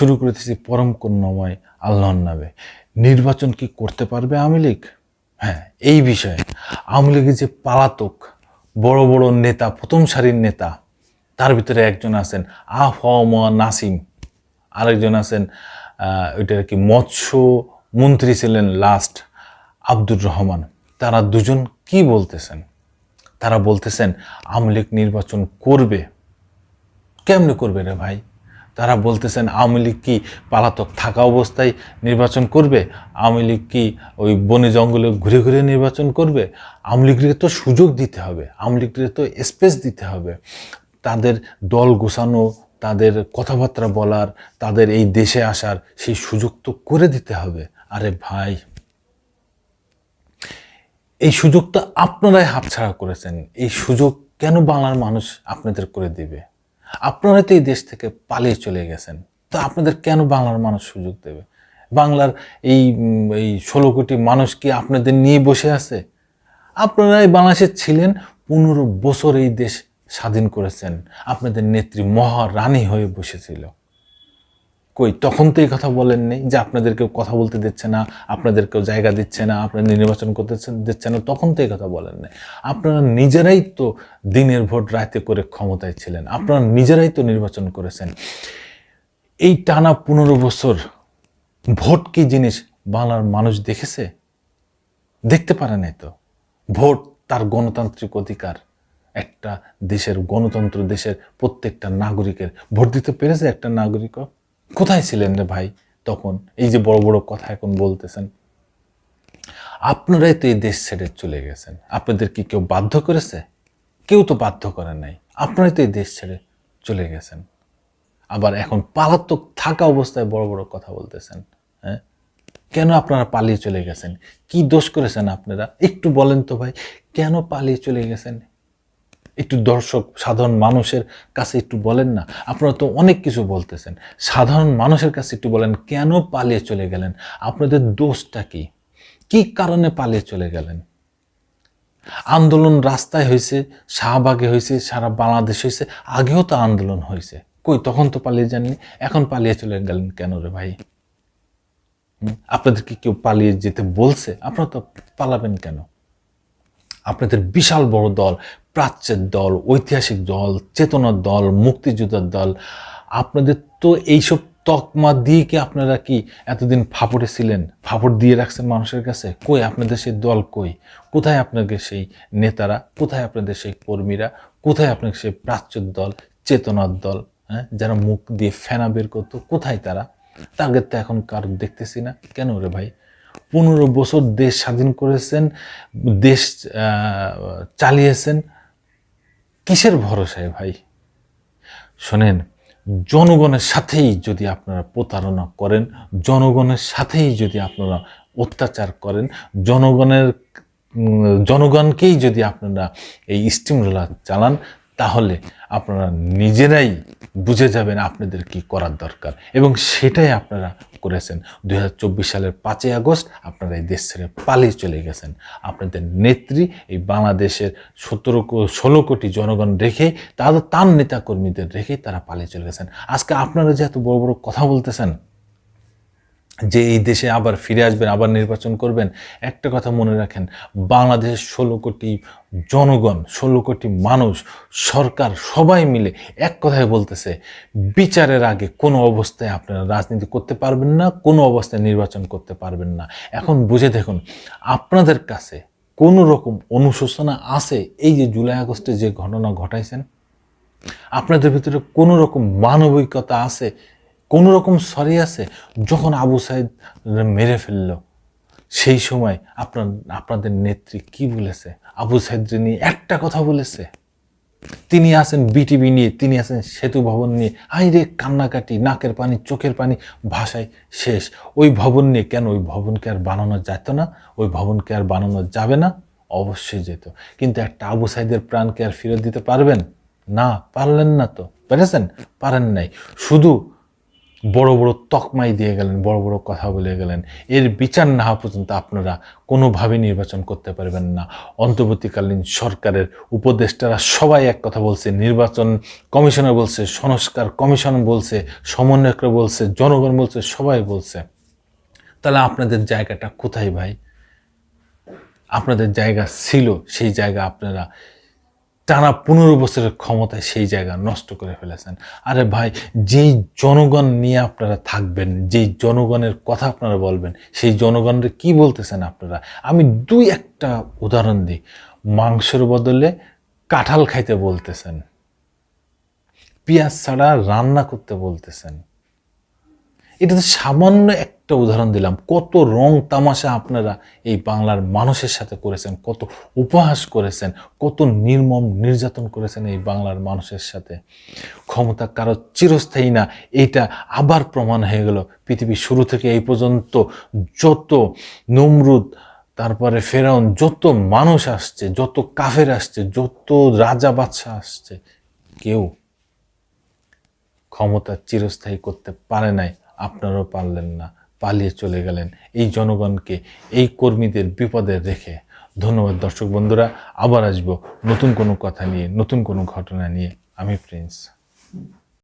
শুরু করেছি পরম কন্যাময় আল্লাহর নামে। নির্বাচন কি করতে পারবে আওয়ামী লীগ? হ্যাঁ এই বিষয়ে। আওয়ামী লীগের যে পালাতক, বড় বড় নেতা, প্রথম সারির নেতা, তার ভিতরে একজন আছেন আহ নাসিম। আরেকজন আছেন ওইটা কি মৎস্য মন্ত্রী ছিলেন লাস্ট আব্দুর রহমান। তারা দুজন কি বলতেছেন? তারা বলতেছেন, আওয়ামী লীগ নির্বাচন করবে। কেমনে করবে রে ভাই? তারা বলতেছেন, আওয়ামী লীগ কি পালাতক থাকা অবস্থায় নির্বাচন করবে? আওয়ামী লীগ কি ওই বনে জঙ্গলে ঘুরে ঘুরে নির্বাচন করবে? আওয়ামী লীগকে তো সুযোগ দিতে হবে, আওয়ামী লীগকে তো স্পেস দিতে হবে। তাদের দল গোছানো, তাদের কথাবার্তা বলার, তাদের এই দেশে আসার সেই সুযোগ তো করে দিতে হবে। আরে ভাই, এই সুযোগটা আপনারাই হাতছাড়া করেছেন। এই সুযোগ কেন বাংলার মানুষ আপনাদের করে দিবে? আপনারাই তো এই দেশ থেকে পালিয়ে চলে গেছেন। তো আপনাদের কেন বাংলার মানুষ সুযোগ দেবে? বাংলার এই এই ষোলো কোটি মানুষ কি আপনাদের নিয়ে বসে আছে? আপনারা এই বাংলাদেশে ছিলেন, পনেরো বছর এই দেশ স্বাধীন করেছেন। আপনাদের নেত্রী মহারানী হয়ে বসেছিল। কই, তখন তো এই কথা বলেননি যে আপনাদেরকেও কথা বলতে দিচ্ছে না আপনাদেরকেও জায়গা দিচ্ছে না, আপনারা নির্বাচন করতে দিচ্ছে না, তখন তো এই কথা বলেন নাই। আপনারা নিজেরাই তো দিনের ভোট রাতে করে ক্ষমতায় ছিলেন, আপনারা নিজেরাই তো নির্বাচন করেছেন। এই টানা পনেরো বছর ভোট কি জিনিস বাংলার মানুষ দেখেছে? দেখতে পারে নাই তো। ভোট তার গণতান্ত্রিক অধিকার, একটা দেশের গণতন্ত্র দেশের প্রত্যেকটা নাগরিকের। ভোট দিতে পেরেছে একটা নাগরিকও? কোথায় ছিলেন রে ভাই তখন? এই যে বড় বড় কথা এখন বলতেছেন। আপনারাই তো এই দেশ ছেড়ে চলে গেছেন। আপনাদের কি কেউ বাধ্য করেছে? কেউ তো বাধ্য করে নাই। আপনারাই তো এই দেশ ছেড়ে চলে গেছেন। আবার এখন পালাতক থাকা অবস্থায় বড় বড় কথা বলতেছেন হ্যাঁ? কেন আপনারা পালিয়ে চলে গেছেন? কি দোষ করেছেন আপনারা? একটু বলেন তো ভাই, কেন পালিয়ে চলে গেছেন? একটু দর্শক, সাধারণ মানুষের কাছে একটু বলেন না। আপনারা তো অনেক কিছু বলতেছেন। সাধারণ মানুষের কাছে একটু বলেন, কেন পালিয়ে চলে গেলেন? আপনাদের দোষটা কি? কি কারণে পালিয়ে চলে গেলেন? আন্দোলন রাস্তায় হয়েছে, শাহবাগে হয়েছে, সারা বাংলাদেশ হয়েছে, আগেও তো আন্দোলন হয়েছে। কই, তখন তো পালিয়ে যাননি, এখন পালিয়ে চলে গেলেন কেন রে ভাই? আপনাদেরকে কেউ পালিয়ে যেতে বলছে? আপনারা তো পালাবেন কেন? আপনাদের বিশাল বড় দল প্রাচ্যের দল, ঐতিহাসিক দল, চেতনার দল, মুক্তিযোদ্ধার দল, আপনাদের তো এইসব তকমা দিয়ে কি আপনারা কি এতদিন ফাপড়ে ছিলেন? ফাপড় দিয়ে রাখছেন মানুষের কাছে? কই আপনাদের সেই দল কই? কোথায় আপনাদের সেই নেতারা? কোথায় আপনাদের সেই কর্মীরা? কোথায় আপনাদের সেই প্রাচ্যের দল, চেতনার দল হ্যাঁ? যারা মুখ দিয়ে ফেনা বের করতো, কোথায় তারা? তাদের তো এখন কার দেখতেছি না। কেন রে ভাই? পনেরো বছর দেশ স্বাধীন করেছেন, দেশ চালিয়েছেন কিসের ভরসায় ভাই? শোনেন, জনগণের সাথেই যদি আপনারা প্রতারণা করেন, জনগণের সাথেই যদি আপনারা অত্যাচার করেন, জনগণের জনগণকেই যদি আপনারা এই স্টিম রোলার চালান তাহলে আপনারা নিজেরাই বুঝে যাবেন আপনাদের কি করার দরকার। এবং সেটাই আপনারা করেছেন। দু হাজার চব্বিশ সালের পাঁচই আগস্ট আপনারা এই দেশ ছেড়ে পালিয়ে চলে গেছেন। আপনাদের নেত্রী এই বাংলাদেশের সতেরো ষোলো কোটি জনগণ রেখে তাদের তার নেতা কর্মীদের রেখেই তারা পালিয়ে চলে গেছেন। আজকে আপনারা যে এত বড় বড় কথা বলতেছেন যে এই দেশে আবার ফিরে আসবেন, আবার নির্বাচন করবেন, একটা কথা মনে রাখেন, বাংলাদেশের ষোলো কোটি জনগণ, ষোলো কোটি মানুষ, সরকার সবাই মিলে এক কথায় বলতেছে, বিচারের আগে কোনো অবস্থায় আপনারা রাজনীতি করতে পারবেন না, কোনো অবস্থায় নির্বাচন করতে পারবেন না। এখন বুঝে দেখুন, আপনাদের কাছে কোনো রকম অনুশোচনা আছে এই যে জুলাই আগস্টে যে ঘটনা ঘটাইছেন? আপনাদের ভিতরে কোনো রকম মানবিকতা আছে কোনো রকম সরি আছে? যখন আবু সাইদ মেরে ফেলল, সেই সময় আপনার, আপনাদের নেত্রী কি বলেছে? আবু সাইদরে নিয়ে একটা কথা বলেছে। তিনি আছেন বিটিভি নিয়ে, তিনি আছেন সেতু ভবন নিয়ে। আই রে কান্নাকাটি, নাকের পানি, চোখের পানি, ভাষায় শেষ। ওই ভবন নিয়ে কেন? ওই ভবনকে আর বানানো যেত না। ওই ভবনকে আর বানানো যাবে না। অবশ্যই যেত। কিন্তু একটা আবু সাইদের প্রাণকে আর ফেরত দিতে পারবেন? না, পারলেন না তো। পেরেছেন? পারেন নাই। শুধু বড় বড় তকমাই দিয়ে গেলেন, বড় বড় কথা বলে গেলেন। এর বিচার না হওয়া পর্যন্ত আপনারা কোনোভাবে নির্বাচন করতে পারবেন না। অন্তর্বর্তীকালীন সরকারের উপদেষ্টারা সবাই এক কথা বলছে, নির্বাচন কমিশনার বলছে, সংস্কার কমিশন বলছে, সমন্বয়করা বলছে, জনগণ বলছে, সবাই বলছে। তাহলে আপনাদের জায়গাটা কোথায় ভাই? আপনাদের জায়গা ছিল, সেই জায়গা আপনারা টানা পনেরো বছরের ক্ষমতায় সেই জায়গা নষ্ট করে ফেলেছেন। আরে ভাই, যেই জনগণ নিয়ে আপনারা থাকবেন, যেই জনগণের কথা আপনারা বলবেন, সেই জনগণের কি বলতেছেন আপনারা? আমি দুই একটা উদাহরণ দিই। মাংসের বদলে কাঁঠাল খাইতে বলতেছেন। পেঁয়াজ ছাড়া রান্না করতে বলতেছেন। এটা তো সামান্য একটা উদাহরণ দিলাম। কত রং তামাশা আপনারা এই বাংলার মানুষের সাথে করেছেন, কত উপহাস করেছেন, কত নির্মম নির্যাতন করেছেন এই বাংলার মানুষের সাথে। ক্ষমতা কারও চিরস্থায়ী না এইটা আবার প্রমাণ হয়ে গেল পৃথিবীর শুরু থেকে এই পর্যন্ত। যত নমরুদ, তারপরে ফেরাউন, যত মানুষ আসছে, যত কাফের আসছে, যত রাজা বাদশাহ আসছে, কেউ ক্ষমতা চিরস্থায়ী করতে পারে নাই। আপনারাও পারলেন না, পালিয়ে চলে গেলেন। এই জনগণকে, এই কর্মীদের বিপদে রেখে। ধন্যবাদ দর্শক বন্ধুরা, আবার আসব নতুন কোনো কথা নিয়ে, নতুন কোনো ঘটনা নিয়ে। আমি প্রিন্স।